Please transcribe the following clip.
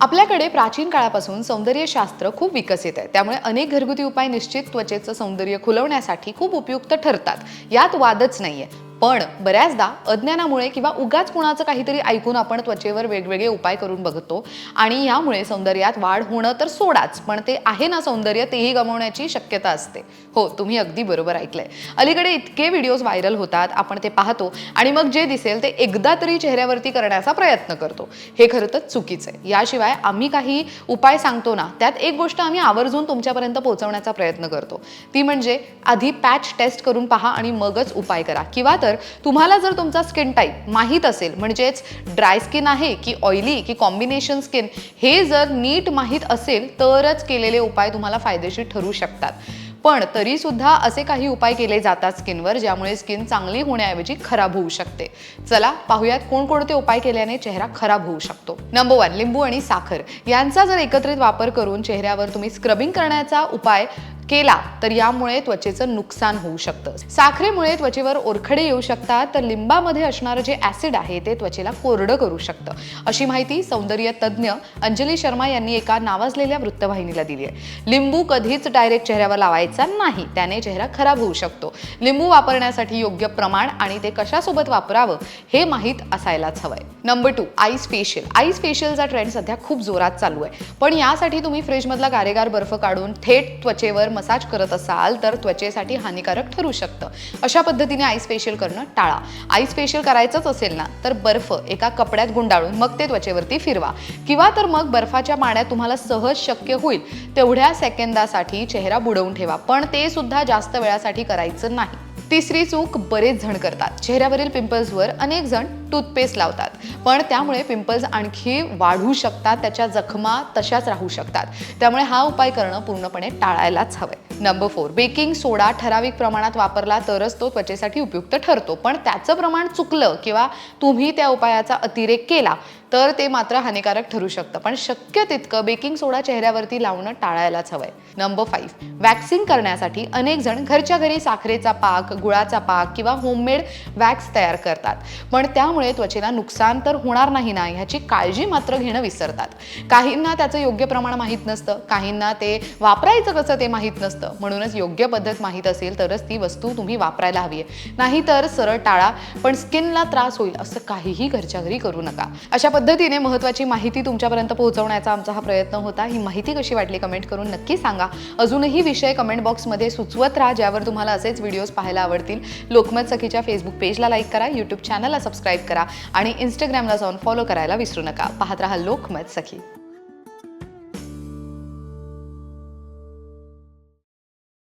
आपल्याकडे प्राचीन काळापासून सौंदर्यशास्त्र खूप विकसित आहे. त्यामुळे अनेक घरगुती उपाय निश्चित त्वचेचं सौंदर्य खुलवण्यासाठी खूप उपयुक्त ठरतात. यात वादच नाहीये. पण बऱ्याचदा अज्ञानामुळे किंवा उगाच कुणाचं काहीतरी ऐकून आपण त्वचेवर वेगवेगळे उपाय करून बघतो. आणि यामुळे सौंदर्यात वाढ होणं तर सोडाच पण ते आहे ना सौंदर्य तेही गमावण्याची शक्यता असते. हो तुम्ही अगदी बरोबर ऐकलंय. अलीकडे इतके व्हिडिओज व्हायरल होतात आपण ते पाहतो आणि मग जे दिसेल ते एकदा तरी चेहऱ्यावरती करण्याचा प्रयत्न करतो. हे खरं तर चुकीचं आहे. याशिवाय आम्ही काही उपाय सांगतो ना त्यात एक गोष्ट आम्ही आवर्जून तुमच्यापर्यंत पोहोचवण्याचा प्रयत्न करतो. ती म्हणजे आधी पॅच टेस्ट करून पहा आणि मगच उपाय करा. किंवा तर तुम्हाला जर तुमचा स्किन टाईप माहीत असेल म्हणजेच ड्राय स्किन आहे की ऑइली की कॉम्बिनेशन स्किन हे जर नीट माहीत असेल तरच केलेले उपाय तुम्हाला फायदेशीर ठरू शकतात. पण तरी सुद्धा असे काही उपाय केले जातात स्किनवर ज्यामुळे स्किन चांगली होण्याऐवजी खराब होऊ शकते. चला पाहूयात कोणकोणते उपाय केल्याने चेहरा खराब होऊ शकतो. नंबर वन लिंबू आणि साखर. यांचा जर एकत्रित वापर करून चेहऱ्यावर तुम्ही स्क्रबिंग करण्याचा उपाय केला तर यामुळे त्वचेचं नुकसान होऊ शकतं. साखरेमुळे त्वचेवर ओरखडे येऊ शकतात तर लिंबामध्ये असणारं जे ऍसिड आहे ते त्वचेला कोरडं करू शकतं. अशी माहिती सौंदर्य तज्ज्ञ अंजली शर्मा यांनी एका नावाजलेल्या वृत्तवाहिनीला दिली आहे. लिंबू कधीच डायरेक्ट चेहऱ्यावर लावायचा नाही त्याने चेहरा खराब होऊ शकतो. लिंबू वापरण्यासाठी योग्य प्रमाण आणि ते कशासोबत वापरावं हे माहीत असायलाच हवंय. Number two ice facial. Ice फेशियलचा trend सध्या खूप जोरात चालू आहे. पण यासाठी तुम्ही फ्रीजमधला गारेगार बर्फ काढून थेट त्वचेवर मसाज करत असाल तर त्वचेसाठी हानिकारक ठरू शकतं. अशा पद्धतीने आईस फेशियल करणं टाळा. आईस फेशियल करायचंच असेल ना तर बर्फ एका कपड्यात गुंडाळून मग ते त्वचेवरती फिरवा. किंवा तर मग बर्फाच्या पाण्यात तुम्हाला सहज शक्य होईल तेवढ्या सेकंदासाठी चेहरा बुडवून ठेवा. पण ते सुद्धा जास्त वेळासाठी करायचं नाही. तिसरी चूक बरेच जण करतात. चेहऱ्यावरील पिंपल्सवर अनेक जण टूथपेस्ट लावतात. पण त्यामुळे पिंपल्स आणखी वाढू शकतात त्याच्या जखमा तशाच राहू शकतात. त्यामुळे हा उपाय करणं पूर्णपणे टाळायलाच हवंय. नंबर फोर बेकिंग सोडा ठराविक प्रमाणात वापरला तरच तो त्वचेसाठी उपयुक्त ठरतो. पण त्याचं प्रमाण चुकलं किंवा तुम्ही त्या उपायाचा अतिरेक केला तर ते मात्र हानिकारक ठरू शकतं. पण शक्य तितकं बेकिंग सोडा चेहऱ्यावरती लावणं टाळायलाच हवंय. नंबर फाईव्ह वॅक्सिंग करण्यासाठी अनेक जण घरच्या घरी साखरेचा पाक गुळाचा पाक किंवा होममेड वॅक्स तयार करतात. पण त्या त्यामुळे त्वचेला नुकसान तर होणार नाही ना ह्याची काळजी मात्र घेणं विसरतात. काहींना त्याचं योग्य प्रमाण माहीत नसतं काहींना ते वापरायचं कसं ते माहीत नसतं. म्हणूनच योग्य पद्धत माहीत असेल तरच ती वस्तू तुम्ही वापरायला हवी आहे नाहीतर सरळ टाळा पण स्किनला त्रास होईल असं काहीही घरच्या घरी करू नका. अशा पद्धतीने महत्त्वाची माहिती तुमच्यापर्यंत पोहोचवण्याचा आमचा हा प्रयत्न होता. ही माहिती कशी वाटली कमेंट करून नक्की सांगा. अजूनही विषय कमेंट बॉक्समध्ये सुचवत राहा ज्यावर तुम्हाला असेच व्हिडिओज पाहायला आवडतील. लोकमत सखीच्या फेसबुक पेजला लाईक करा यूट्यूब चॅनलला सबस्क्राईब करा आणि इंस्टाग्रामला जाऊन फॉलो करायला विसरू नका. पाहत राहा लोकमत सखी.